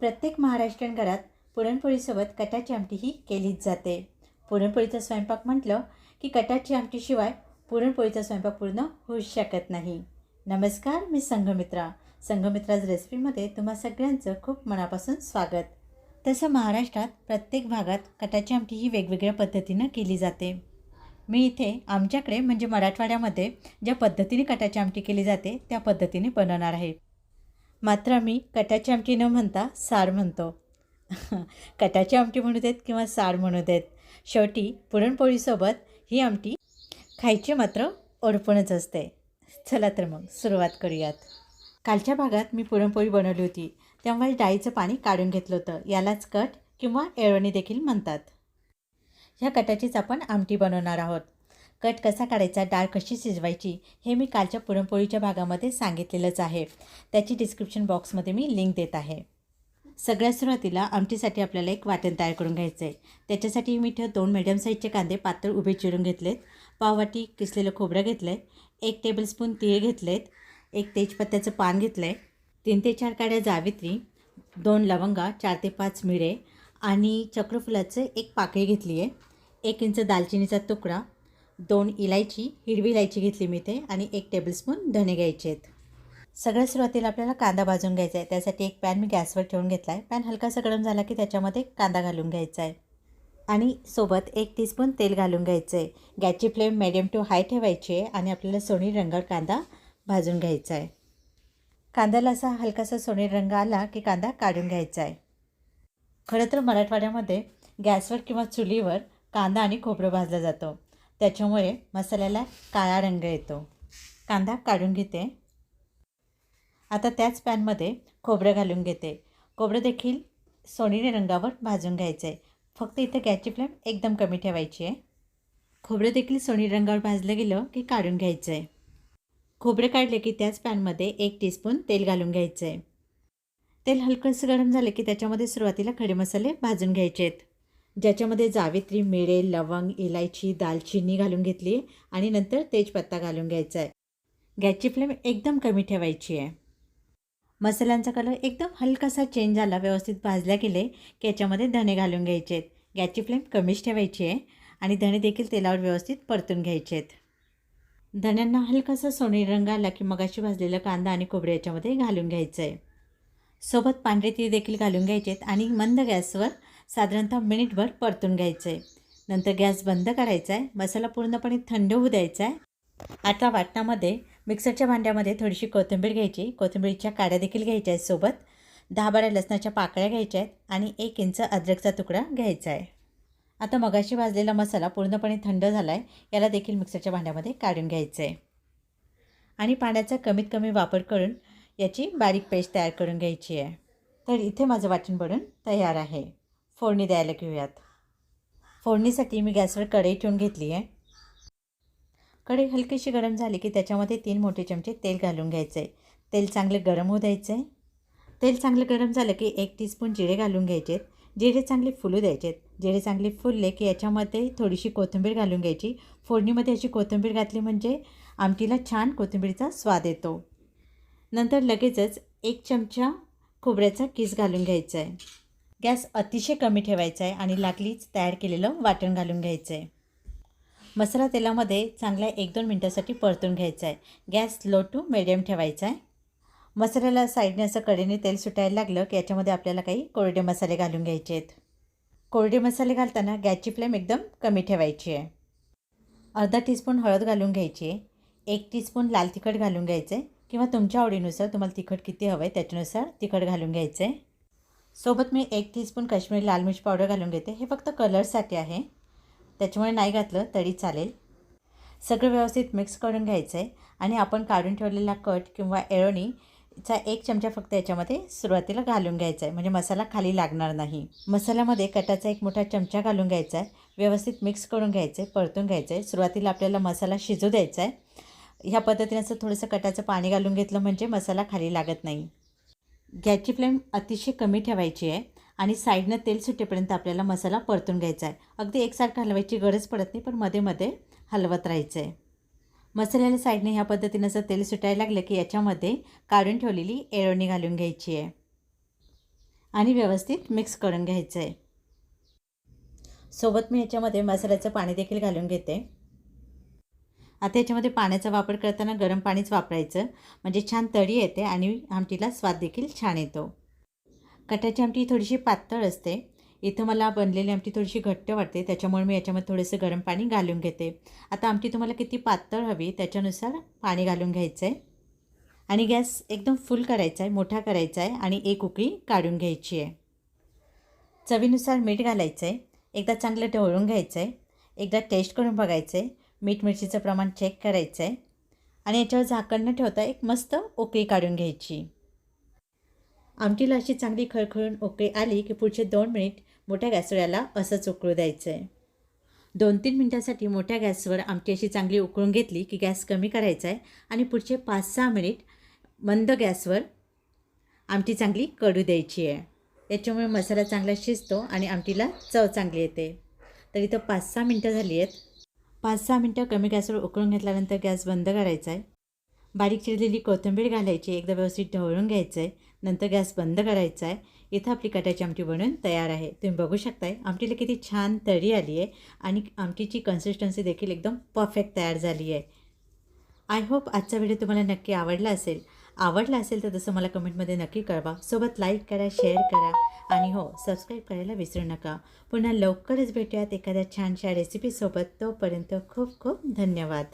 प्रत्येक महाराष्ट्रीयन घरात पुरणपोळीसोबत कटाची आमटी ही केलीच जाते. पुरणपोळीचा स्वयंपाक म्हटलं की कटाची आमटीशिवाय पुरणपोळीचा स्वयंपाक पूर्ण होऊच शकत नाही. नमस्कार मी संघमित्रा. संघमित्राज रेसिपीमध्ये तुम्हा सगळ्यांचं खूप मनापासून स्वागत. तसं महाराष्ट्रात प्रत्येक भागात कटाची आमटी ही वेगवेगळ्या पद्धतीनं केली जाते. मी इथे आमच्याकडे म्हणजे मराठवाड्यामध्ये ज्या पद्धतीने कटाची आमटी केली जाते त्या पद्धतीने बनवणार आहे. मात्र आम्ही कटाची आमटी न म्हणता सार म्हणतो. कटाची आमटी म्हणू देत किंवा सार म्हणू देत शेवटी पुरणपोळीसोबत ही आमटी खायची मात्र ओढपणच असते. चला तर मग सुरुवात करूयात. कालच्या भागात मी पुरणपोळी बनवली होती त्यामुळे डाळीचं पाणी काढून घेतलं होतं. यालाच कट किंवा एळवणी देखील म्हणतात. ह्या कटाचीच आपण आमटी बनवणार आहोत. कट कसा काढायचा डाळ कशी शिजवायची हे मी कालच्या पुरणपोळीच्या भागामध्ये सांगितलेलंच आहे. त्याची डिस्क्रिप्शन बॉक्समध्ये मी लिंक देत आहे. सगळ्यात सुरुवातीला आमटीसाठी आपल्याला एक वाटण तयार करून घ्यायचं आहे त्याच्यासाठी मी इथं दोन मिडियम साईजचे कांदे पातळ उभे चिरून घेतलेत. पाववाटी किसलेलं खोबरं घेतलं आहे एक टेबलस्पून तीळ घेतलेत. एक तेजपत्त्याचं पान घेतलं आहे तीन ते चार काड्या जावित्री दोन लवंगा चार ते पाच मिरे आणि चक्रफुलाचं एक पाकळी घेतली आहे एक इंच दालचिनीचा तुकडा दोन इलायची हिरवी इलायची घेतली मी ते आणि एक टेबलस्पून धणे घ्यायचे आहेत. सगळ्यात सुरुवातीला आपल्याला कांदा भाजून घ्यायचा आहे. त्यासाठी एक पॅन मी गॅसवर ठेवून घेतला आहे. पॅन हलकासा गरम झाला की त्याच्यामध्ये कांदा घालून घ्यायचा आहे. आणि सोबत एक टीस्पून तेल घालून घ्यायचं आहे. गॅसची फ्लेम मिडियम टू हाय ठेवायची आहे आणि आपल्याला सोनेरी रंगावर कांदा भाजून घ्यायचा आहे. कांद्याला असा हलकासा सोनेरी रंग आला की कांदा काढून घ्यायचा आहे. खरं तर मराठवाड्यामध्ये गॅसवर किंवा चुलीवर कांदा आणि खोबरं भाजला जातो. त्याच्यामुळे मसाल्याला काळा रंग येतो. कांदा काढून घेते. आता त्याच पॅनमध्ये खोबरं घालून घेते. खोबरं देखील सोनेरी रंगावर भाजून घ्यायचं आहे फक्त इथं गॅसची फ्लेम एकदम कमी ठेवायची आहे. खोबरं देखील सोनेरी रंगावर भाजलं गेलं की काढून घ्यायचं आहे खोबरं काढले की त्याच पॅनमध्ये एक टीस्पून तेल घालून घ्यायचं आहे तेल हलकंसं गरम झालं की त्याच्यामध्ये सुरुवातीला खडे मसाले भाजून घ्यायचे आहेत ज्याच्यामध्ये जावेत्री मिळे लवंग इलायची दालचिनी घालून घेतली आणि नंतर तेजपत्ता घालून घ्यायचा आहे. गॅसची फ्लेम एकदम कमी ठेवायची आहे. मसाल्यांचा कलर एकदम हलकासा चेंज झाला व्यवस्थित भाजल्या गेले की याच्यामध्ये धणे घालून घ्यायचे आहेत गॅसची फ्लेम कमीच ठेवायची आहे आणि धणे देखील तेलावर व्यवस्थित परतून घ्यायचे आहेत धण्यांना हलकासा सोनेरी रंग आला की मगाशी भाजलेला कांदा आणि खोबरे याच्यामध्ये घालून घ्यायचं आहे. सोबत पांढरे तीळ देखील घालून घ्यायचे आहेत आणि मंद गॅसवर साधारणतः मिनिटभर परतून घ्यायचं आहे नंतर गॅस बंद करायचा आहे मसाला पूर्णपणे थंड होऊ द्यायचा आहे आता वाटणामध्ये मिक्सरच्या भांड्यामध्ये थोडीशी कोथिंबीर घ्यायची. कोथिंबीरच्या काड्या देखील घ्यायच्या आहेत सोबत. दहा बारा लसणाच्या पाकळ्या घ्यायच्या आहेत आणि एक इंच अद्रकचा तुकडा घ्यायचा आहे आता मगाशी भाजलेला मसाला पूर्णपणे थंड झाला आहे याला देखील मिक्सरच्या भांड्यामध्ये काढून घ्यायचं आहे आणि पाण्याचा कमीत कमी वापर करून याची बारीक पेस्ट तयार करून घ्यायची आहे तर इथे माझं वाटण बनून तयार आहे. फोडणी द्यायला घेऊयात. फोडणीसाठी मी गॅसवर कढई ठेवून घेतली आहे. कढई हलकीशी गरम झाली की त्याच्यामध्ये तीन मोठे चमचे तेल घालून घ्यायचं आहे तेल चांगले गरम होऊ द्यायचं आहे तेल चांगलं गरम झालं की एक टीस्पून जिरे घालून घ्यायचे आहेत जिरे चांगले फुलू द्यायचे आहेत जिरे चांगले फुलले की याच्यामध्ये थोडीशी कोथिंबीर घालून घ्यायची. फोडणीमध्ये अशी कोथिंबीर घातली म्हणजे आमटीला छान कोथिंबीरचा स्वाद येतो. नंतर लगेचच एक चमचा खोबऱ्याचा किस घालून घ्यायचा आहे गॅस अतिशय कमी ठेवायचा आहे आणि लागलीच तयार केलेलं वाटण घालून घ्यायचं आहे. मसाला तेलामध्ये चांगल्या एक दोन मिनटासाठी परतून घ्यायचा आहे. गॅस लो टू मिडियम ठेवायचा आहे. मसाल्याला साईडने असं कडेने तेल सुटायला लागलं की याच्यामध्ये आपल्याला काही कोरडे मसाले घालून घ्यायचे आहेत. कोरडे मसाले घालताना गॅसची फ्लेम एकदम कमी ठेवायची आहे. अर्धा टीस्पून हळद घालून घ्यायची आहे. एक टीस्पून लाल तिखट घालून घ्यायचं आहे किंवा तुमच्या आवडीनुसार तुम्हाला तिखट किती हवं आहे त्याच्यानुसार तिखट घालून घ्यायचं आहे. सोबत मी एक टीस्पून काश्मीरी लाल मिरची पावडर घालून घेते. हे फक्त कलरसाठी आहे. त्याच्यामुळे नाही घातलं तरी चालेल. सगळं व्यवस्थित मिक्स करून घ्यायचं आहे आणि आपण काढून ठेवलेला कट किंवा एळोणीचा एक चमचा फक्त याच्यामध्ये सुरुवातीला घालून घ्यायचा आहे म्हणजे मसाला खाली लागणार नाही. मसाल्यामध्ये कटाचा एक मोठा चमचा घालून घ्यायचा आहे व्यवस्थित मिक्स करून घ्यायचं आहे परतून घ्यायचं आहे सुरुवातीला आपल्याला मसाला शिजू द्यायचा आहे ह्या पद्धतीने असं थोडंसं कटाचं पाणी घालून घेतलं म्हणजे मसाला खाली लागत नाही. गॅसची फ्लेम अतिशय कमी ठेवायची आहे आणि साईडनं तेल सुटेपर्यंत आपल्याला मसाला परतून घ्यायचा आहे. अगदी एकसारखं हलवायची गरज पडत नाही पण मध्ये मध्ये हलवत राहायचं आहे. मसाल्याला साईडने ह्या पद्धतीनं असं तेल सुटायला लागलं की याच्यामध्ये काढून ठेवलेली एळवणी घालून घ्यायची आहे. आणि व्यवस्थित मिक्स करून घ्यायचं आहे. सोबत मी ह्याच्यामध्ये मसाल्याचं पाणी देखील घालून घेते. आता याच्यामध्ये पाण्याचा वापर करताना गरम पाणीच वापरायचं. म्हणजे छान तळी येते आणि आमटीला स्वाद देखील छान येतो. कटाची आमटी थोडीशी पातळ असते. इथं मला बनलेली आमटी थोडीशी घट्ट वाटते. त्याच्यामुळे मी याच्यामध्ये थोडंसं गरम पाणी घालून घेते. आता आमटी तुम्हाला किती पातळ हवी त्याच्यानुसार पाणी घालून घ्यायचं आहे आणि गॅस एकदम फुल करायचा आहे मोठा करायचा आहे आणि एक उकळी काढून घ्यायची आहे चवीनुसार मीठ घालायचं आहे एकदा चांगलं ढवळून घ्यायचं आहे एकदा टेस्ट करून बघायचं आहे मीठ मिरचीचं प्रमाण चेक करायचं आहे आणि याच्यावर झाकण न ठेवता एक मस्त उकळी काढून घ्यायची. आमटीला अशी चांगली खळखळून उकळी आली की पुढचे दोन मिनिट मोठ्या गॅसवर असंच उकळू द्यायचं आहे दोन तीन मिनटासाठी मोठ्या गॅसवर आमटी अशी चांगली उकळून घेतली की गॅस कमी करायचा आहे आणि पुढचे पाच सहा मिनिट मंद गॅसवर आमटी चांगली कडू द्यायची आहे याच्यामुळे मसाला चांगला शिजतो आणि आमटीला चव चांगली येते. तर इथं पाच सहा मिनटं झाली आहेत. पाच सहा मिनटं कमी गॅसवर उकळून घेतल्यानंतर गॅस बंद करायचा आहे. बारीक चिरलेली कोथिंबीर घालायची एकदा व्यवस्थित ढवळून घ्यायचं आहे. नंतर गॅस बंद करायचा आहे. इथं आपली कटाची आमटी बनवून तयार आहे. तुम्ही बघू शकताय आमटीला किती छान तरी आली आहे आणि आमटीची कन्सिस्टन्सी देखील एकदम परफेक्ट तयार झाली आहे. आय होप आजचा व्हिडिओ तुम्हाला नक्की आवडला असेल. आवडला असेल तर तसं मला कमेंटमध्ये नक्की कळवा. सोबत लाईक करा शेअर करा आणि हो सबस्क्राईब करायला विसरू नका. पुन्हा लवकरच भेटूयात एखाद्या छानशा रेसिपीसोबत तोपर्यंत खूप खूप धन्यवाद.